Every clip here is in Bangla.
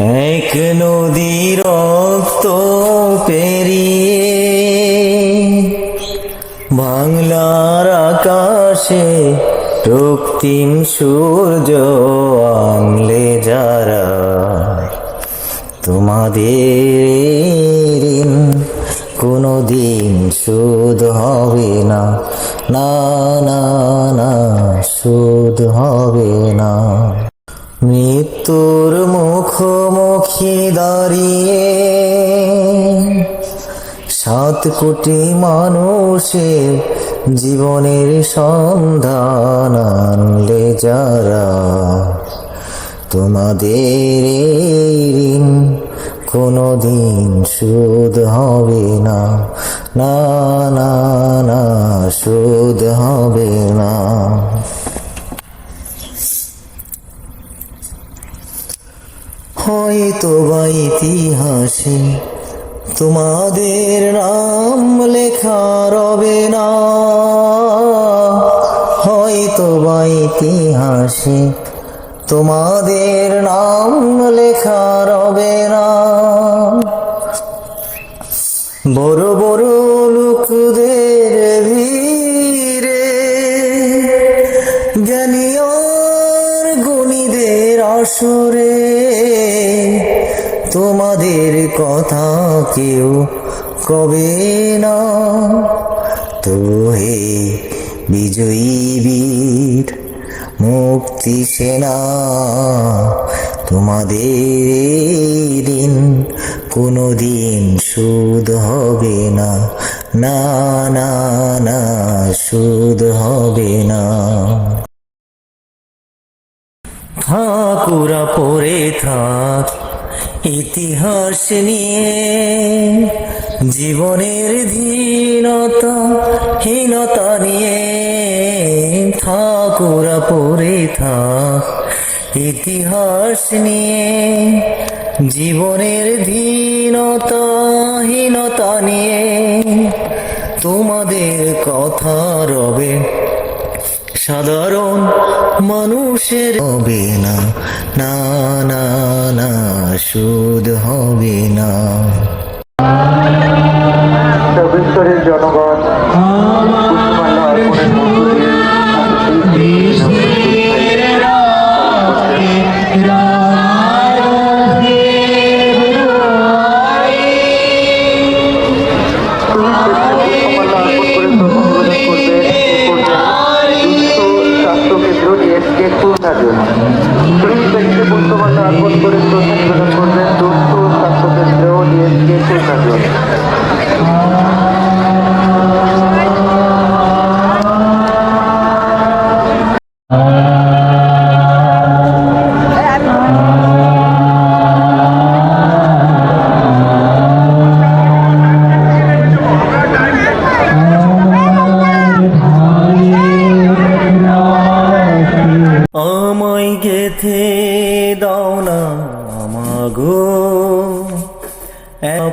এক নদী রক্ত পেরিয়ে বাংলার আকাশে রক্তিম সূর্য আনলে যারা তোমাদের ঋণ, কোনোদিন শোধ হবে না। না না না, শোধ হবে না। মৃত্যুর মুখোমুখি দাঁড়িয়ে সাত কোটি মানুষের জীবনের সন্ধান আনলে যারা, তোমাদের ঋণ কোনোদিন শোধ হবে না। না না না, শোধ হবে না। হয়তো বা ইতিহাসে। তোমাদের নাম লেখা রবে না। হয়তো বা ইতিহাসে। তোমাদের নাম লেখা রবে না। বড় বড় লোকদের গুণীদের তোমাদের কথা কেউ কবে না। তো হে বিজয়ী বীর, মুক্তি সেনা, তোমাদের দিন কোনো দিন সুদ হবে না না না না, সুদ হবে না। ঠাকুরা পড়ে থাক। ইতিহাস নিয়ে জীবনের ধীনতা হীনতা নিয়ে ঠাকুরা পড়ে থাক। ইতিহাস নিয়ে জীবনের ধীনতা হীনতা নিয়ে তোমাদের কথা রবে। সাধারণ মানুষের হবে না না না না সুদ হবে না। জনগণ। ডিএসকে খুলনাজন শহীদ ব্যক্তিকে পুষ্পমাল্য অর্পণ করে শ্রদ্ধা নিবেদন করবেন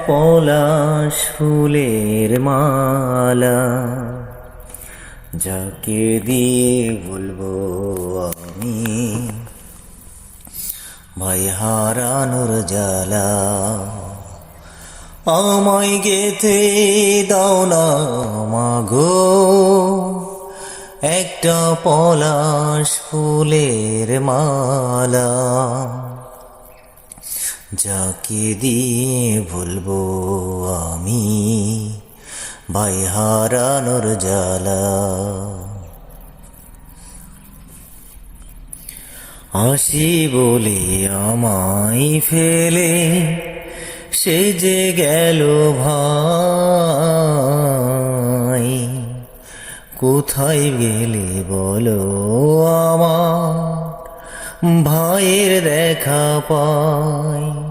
পলাশ ফুলের মালা, যাকে দিয়ে বলব আমি। ভাই হারানোর জ্বালা, আমায় গেথে দাও না মাগো। একটা পলাশ ফুলের মালা যাকে দিয়ে বলব আমি ভাই হারানোর জ্বালা আসি বলে আমায় ফেলে, সে যে গেল ভাই। কোথায় গেলে বলো আমার, ভাইয়ের দেখা পাই।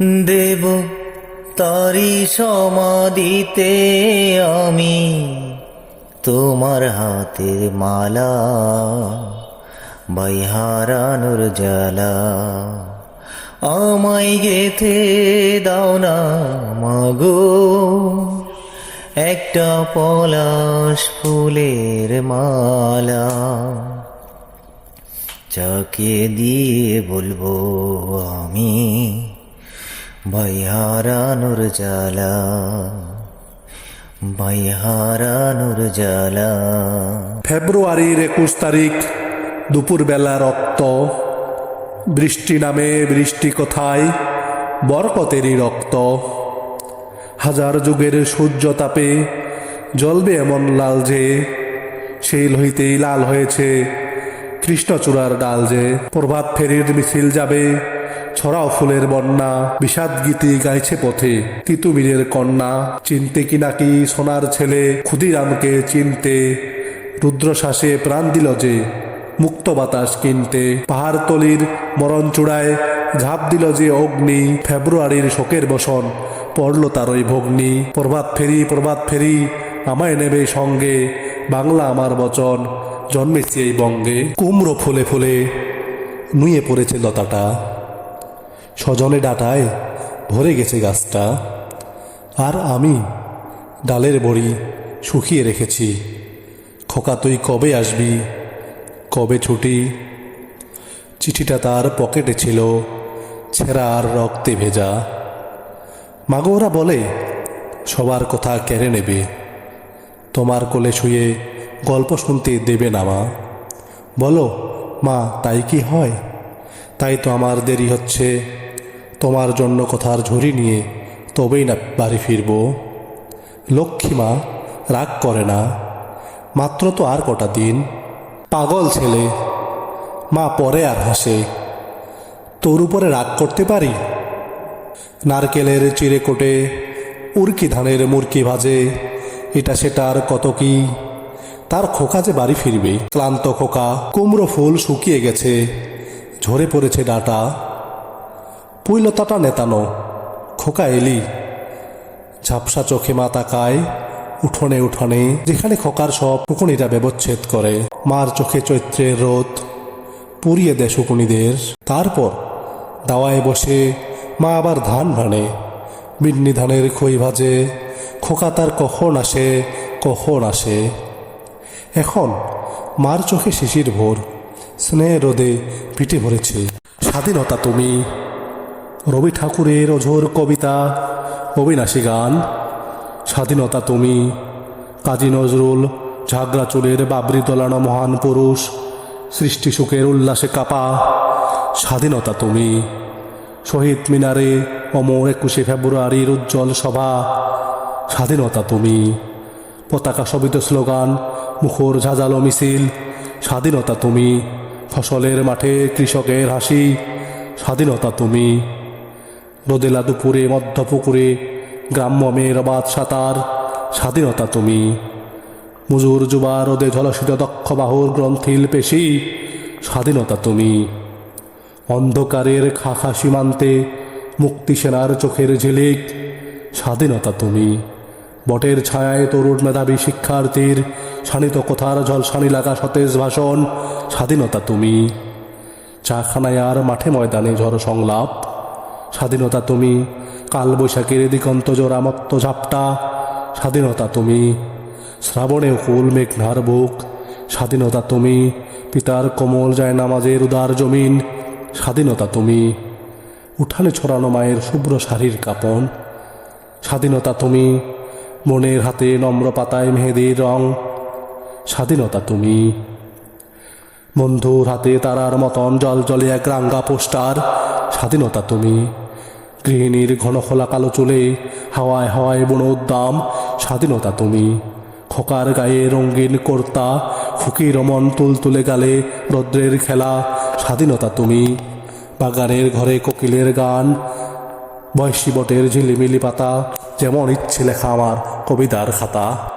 দেব তারি সমাধিতে আমি তোমার হাতের মালা বৈহারানুর হারানোর জ্বালা। আমায় গেথে দাও না মাগো, একটা পলাশ ফুলের মালা। যাকে দিয়ে বলব আমি ভাই হারানোর জ্বালা জ্বালা। ফেব্রুয়ারির একুশ তারিখ, দুপুরবেলা রক্ত, বৃষ্টি নামে বৃষ্টি কোথায়, বরকতেরই রক্ত। হাজার যুগের সূর্য তাপে জ্বলবে এমন লাল যে, সেই লহিতেই লাল হয়েছে কৃষ্ণচূড়ার ডাল যে। প্রভাত ফেরির মিছিল যাবে ছড়াও ফুলের বন্যা, বিষাদ গীতি গাইছে পথে। তিতুমিরের কন্যা, চিনতে কি নাকি সোনার ছেলে, ক্ষুদিরামকে চিনতে। রুদ্রশ্বাসে প্রাণ দিল যে, মুক্ত বাতাস কিনতে। পাহাড়তলির মরণ চূড়ায় ঝাঁপ দিল যে অগ্নি, ফেব্রুয়ারির শোকের বসন। পড়ল তারই ভগ্নি, প্রভাত ফেরি প্রভাত ফেরি, আমায় নেবে সঙ্গে, বাংলা আমার বচন, জন্মেছি এই বঙ্গে। কুমড়ো ফুলে ফুলে নুয়ে পড়েছে লতাটা। সজনে ডাটায় ভরে গেছে গাছটা। আর আমি ডালের বড়ি শুকিয়ে রেখেছি। খোকা, তুই কবে আসবি? কবে ছুটি? চিঠিটা তার পকেটে ছিল, ছেঁড়া আর রক্তে ভেজা। মাগো, ওরা বলে, সবার কথা কেড়ে নেবে। তোমার কোলে শুয়ে গল্প শুনতে দেবে না মা। বলো, মা, তাই কি হয়? তাই তো আমার দেরি হচ্ছে। তোমার জন্য কথার ঝুড়ি নিয়ে তবেই না বাড়ি ফিরব। লক্ষ্মী মা, রাগ করে না। মাত্র তো আর কটা দিন। পাগল ছেলে। মা পরে আর হাসে। তোর উপরে রাগ করতে পারি? নারকেলের চিড়ে কোটে, উর্কি ধানের মুরকি ভাজে। এটা সেটার কত কি? তার খোকা যে বাড়ি ফিরবে। ক্লান্ত খোকা, কুমড়ো ফুল শুকিয়ে গেছে। ঝরে পড়েছে ডাটা। পুইলতাটা নেতানো, খোকা এলি। ঝাপসা চোখে মা তাকায়, উঠোনে উঠোনে, যেখানে খোকার সব টুকুনিটা ব্যবচ্ছেদ করে। মার চোখে চৈত্রের রোদ, পুড়িয়ে দেয় শুকুনিদের। তারপর দাওয়ায় বসে মা আবার ধান ভানে। বিন্নি ধানের খই ভাজে, খোকা তার কখন আসে কখন আসে। এখন মার চোখে শিশির ভোর স্নেহ রোদে পিঠে ভরেছে। স্বাধীনতা তুমি। রবি ঠাকুরের অঝোর কবিতা, অবিনাশী গান। স্বাধীনতা তুমি, কাজী নজরুল ঝাগড়া চুলের বাবরি দোলানো মহান পুরুষ, সৃষ্টি সুখের উল্লাসে কাপা। স্বাধীনতা তুমি, শহীদ মিনারে অমর একুশে ফেব্রুয়ারির উজ্জ্বল সভা। স্বাধীনতা তুমি, পতাকা শোভিত স্লোগান, মুখর ঝাঁঝালো মিছিল। স্বাধীনতা তুমি, ফসলের মাঠে কৃষকের হাসি। স্বাধীনতা তুমি রোদেলা দুপুরে মধ্য পুকুরে গ্রাম্য মেয়ের বাদ সাঁতার স্বাধীনতা তুমি। মুজুর যুবা রোদে ঝলসিত দক্ষ বাহুর গ্রন্থিল পেশি স্বাধীনতা তুমি। অন্ধকারের খাখা সীমান্তে মুক্তি সেনার চোখের ঝিলিক স্বাধীনতা তুমি। বটের ছায়ায় তরুণ মেধাবী শিক্ষার্থীর শানিত কথার ঝলসানি লাগা সতেজ ভাষণ স্বাধীনতা তুমি। চাখানায় আর মাঠে ময়দানে ঝড় সংলাপ স্বাধীনতা তুমি কাল বৈশাখের দিগন্ত জোড়া মত্ত ঝাপটা, স্বাধীনতা তুমি, শ্রাবণে কুল মেঘনার বুক, স্বাধীনতা তুমি, পিতার কোমল যায় নামাজের উদার জমিন, স্বাধীনতা তুমি, উঠানে ছড়ানো মায়ের শুভ্র শাড়ির কাপন, স্বাধীনতা তুমি, মনের হাতে নম্র পাতায় মেহেদির রং, স্বাধীনতা তুমি। বন্ধুর হাতে তারার মতন জল জলে এক রাঙ্গা পোস্টার, স্বাধীনতা তুমি। গৃহিণীর ঘন খোলা কালো চুলে হাওয়ায় হাওয়ায় বুনো উদ্দাম স্বাধীনতা তুমি। খোকার গায়ে রঙিন কর্তা, ফুকির রমন তুল তুলে গালে রৌদ্রের খেলা, স্বাধীনতা তুমি। বাগানের ঘরে কোকিলের গান, বয়সী বটের ঝিলিমিলি পাতা, যেমন ইচ্ছে লেখা আমার কবিতার খাতা।